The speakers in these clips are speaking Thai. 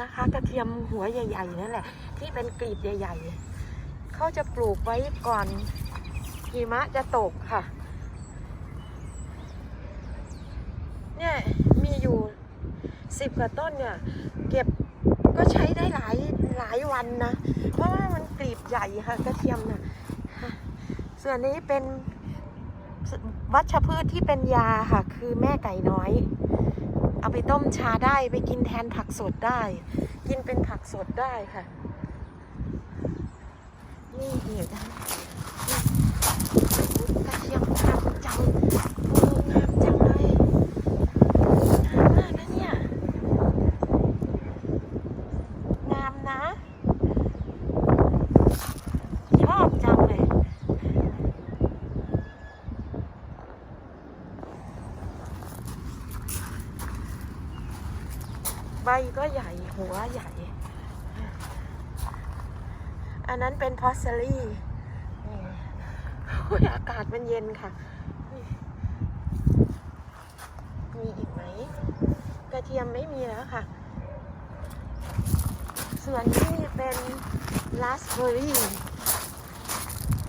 นะคะ กระเทียมหัวใหญ่ๆนั่นแหละ ที่เป็นกลีบใหญ่ๆเขาจะปลูกไว้ก่อนหิมะจะตกค่ะ เนี่ยมีอยู่สิบกว่าต้นเนี่ย เก็บก็ใช้ได้หลายหลายวันนะ เพราะว่ามันกลีบใหญ่ค่ะ กระเทียมนะ่ะส่วนนี้เป็นวัชพืชที่เป็นยาค่ะ คือแม่ไก่น้อย เอาไปต้มชาได้ไปกินแทนผักสดได้ กินเป็นผักสดได้ค่ะ นี่เห็นไหมกระเทียมงามจังก้ามจังเลยงามมากนะเนี่ย งามนะ ชอบจังเลย ใบก็ใหญ่หัวใหญ่ อันนั้นเป็นพอสซารี่อากาศมันเย็นค่ะ มีอีกไหม กระเทียมไม่มีแล้วค่ะ ส่วนนี้เป็นราสเบอร์รี่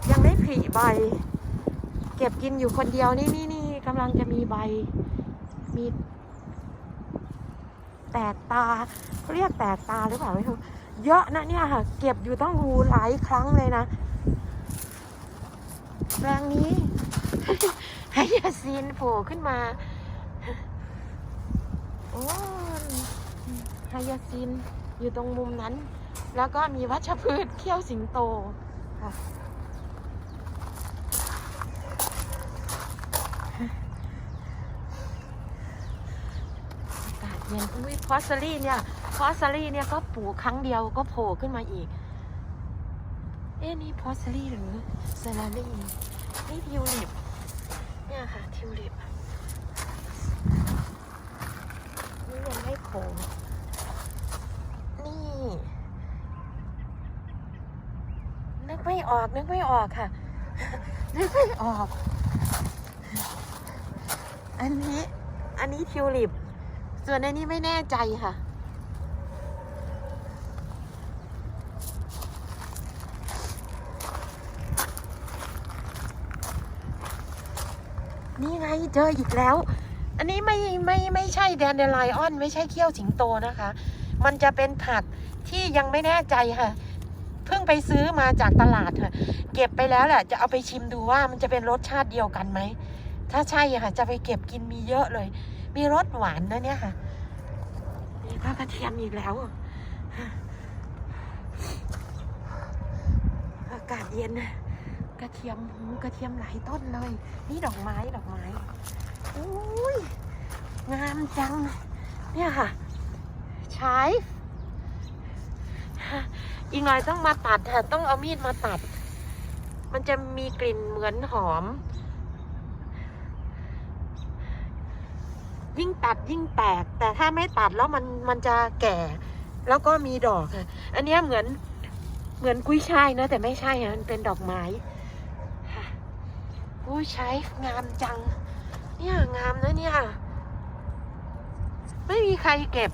ยังไม่ผลิใบ เก็บกินอยู่คนเดียวนี่นี่นี่กำลังจะมีใบ มี แตกตาเรียกแตกตาหรือเปล่าไม่รู้เยอะนะเนี่ยค่ะ เก็บอยู่ต้องหูหลายครั้งเลยนะแปลงนี้ไฮยาซีนโผล่ขึ้นมา โอ้ไฮยาซินอยู่ตรงมุมนั้น แล้วก็มีวัชพืชเขี้ยวสิงโตค่ะอากาศ เย็นอุ้ยพอสซรี่เนี่ยพอสซรี่เนี่ยก็ปลูกครั้งเดียวก็โผล่ขึ้นมาอีก เอ๊ะนี่พอสซรี่หรือซาลารี่นี่ทิวลิปเนี่ยค่ะทิวลิปนี่ยังไม่โผล่นี่นึกไม่ออกนึกไม่ออกค่ะนึกไม่ออก อันนี้ อันนี้ทิวลิป ส่วนอันนี้ไม่แน่ใจค่ะ นี่ไงเจออีกแล้ว อันนี้ไม่ไม่ไม่ใช่แดนเดลไลออน ไม่ใช่เขี้ยวสิงโตนะคะ มันจะเป็นผักที่ยังไม่แน่ใจค่ะเพิ่งไปซื้อมาจากตลาดค่ะ เก็บไปแล้วแหละจะเอาไปชิมดูว่ามันจะเป็นรสชาติเดียวกันไหม ถ้าใช่ค่ะ จะไปเก็บกินมีเยอะเลย มีรสหวานนะเนี่ยค่ะนี่ก็กระเทียมอีกแล้วอากาศเย็นกระเทียมหูกระเทียมหลายต้นเลย นี่ดอกไม้ดอกไม้อุ้ยงามจัง เนี่ยค่ะใช้อีกหน่อยต้องมาตัดค่ะ ต้องเอามีดมาตัด มันจะมีกลิ่นเหมือนหอม ยิ่งตัดยิ่งแตก แต่ถ้าไม่ตัดแล้วมันมันจะแก่ แล้วก็มีดอกค่ะ อันนี้เหมือนเหมือนกุ้ยช่ายนะแต่ไม่ใช่ค่ะมันเป็นดอกไม้กุ้ยช่ายงามจัง เนี่ยงามนะเนี่ย ไม่มีใครเก็บ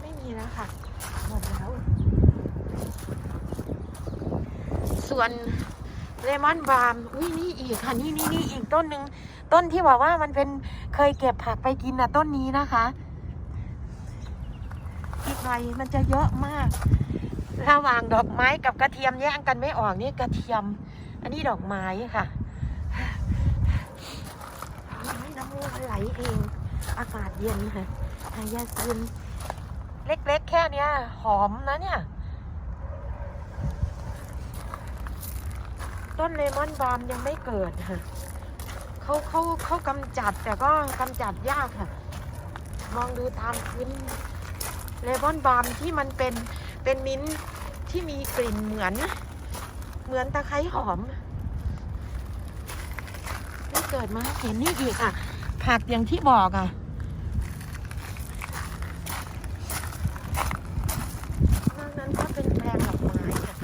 ไม่มีแล้วค่ะหมดแล้ว ส่วน เลมอนบาร์มอุ้ยนี่อีกค่ะนี่นี่นี่อีกต้นหนึ่งต้นที่บอกว่ามันเป็นเคยเก็บผักไปกินนะต้นนี้นะคะอีกหน่อยมันจะเยอะมาก ระหว่างดอกไม้กับกระเทียมแย่งกันไม่ออกนี่กระเทียม อันนี้ดอกไม้ค่ะน้ำมูกไหลเองอากาศเย็นค่ะหายาซึนเล็กๆแค่เนี้ย หอมนะเนี่ย ต้นเลมอนบาล์มยังไม่เกิดค่ะเขาเขาเขากำจัดแต่ก็กำจัดยากค่ะ มองดูตามพื้นเลมอนบาล์มที่มันเป็นเป็นมิ้นที่มีกลิ่นเหมือน เหมือนตะไคร้หอมนี่เกิดมาเห็นนี่อีกอะ ผักอย่างที่บอกอะนอกนั้นก็เป็นแปลงดอกไม้ค่ะ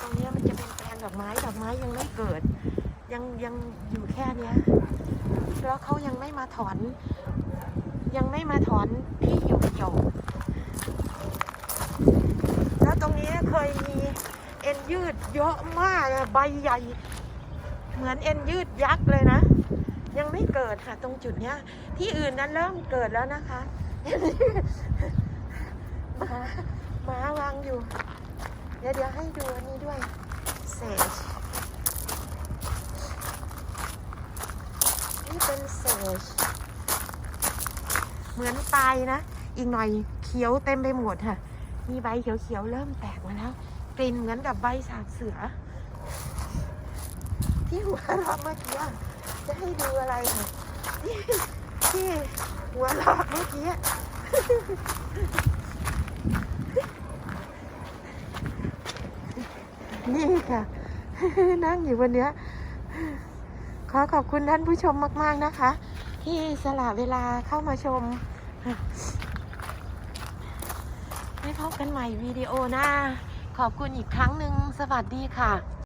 ตรงเนี้ยมันจะเป็นแปลงดอกไม้ ดอกไม้ยังไม่เกิด ยังยังอยู่แค่เนี้ยแล้วเขายังไม่มาถอน ยังไม่มาถอนที่อยู่เกี่ยวแล้วตรงนี้เคยมีเอ็นยืดเยอะมากใบใหญ่ เหมือนเอ็นยืดยักษ์เลยนะ ยังไม่เกิดค่ะตรงจุดเนี้ย ที่อื่นนั้นเริ่มเกิดแล้วนะคะหมาหมาวางอยู่ เดี๋ยวเดี๋ยวให้ดูอันนี้ด้วยเศษ นี่เป็นเศษเหมือนตายนะ อีกหน่อยเขียวเต็มไปหมดค่ะ มีใบเขียวๆเริ่มแตกมาแล้ว กลิ่นเหมือนกับใบสาบเสือ ที่หัวเราะเมื่อกี้จะให้ดูอะไรค่ะที่ที่หัวเราะเมื่อกี้นี่ค่ะ นั่งอยู่บนเนี้ย อขอบคุณท่านผู้ชมมาก ๆนะคะ ที่สละเวลาเข้ามาชมไว้พบกันใหม่วิดีโอหน้า ขอบคุณอีกครั้งหนึ่งสวัสดีค่ะ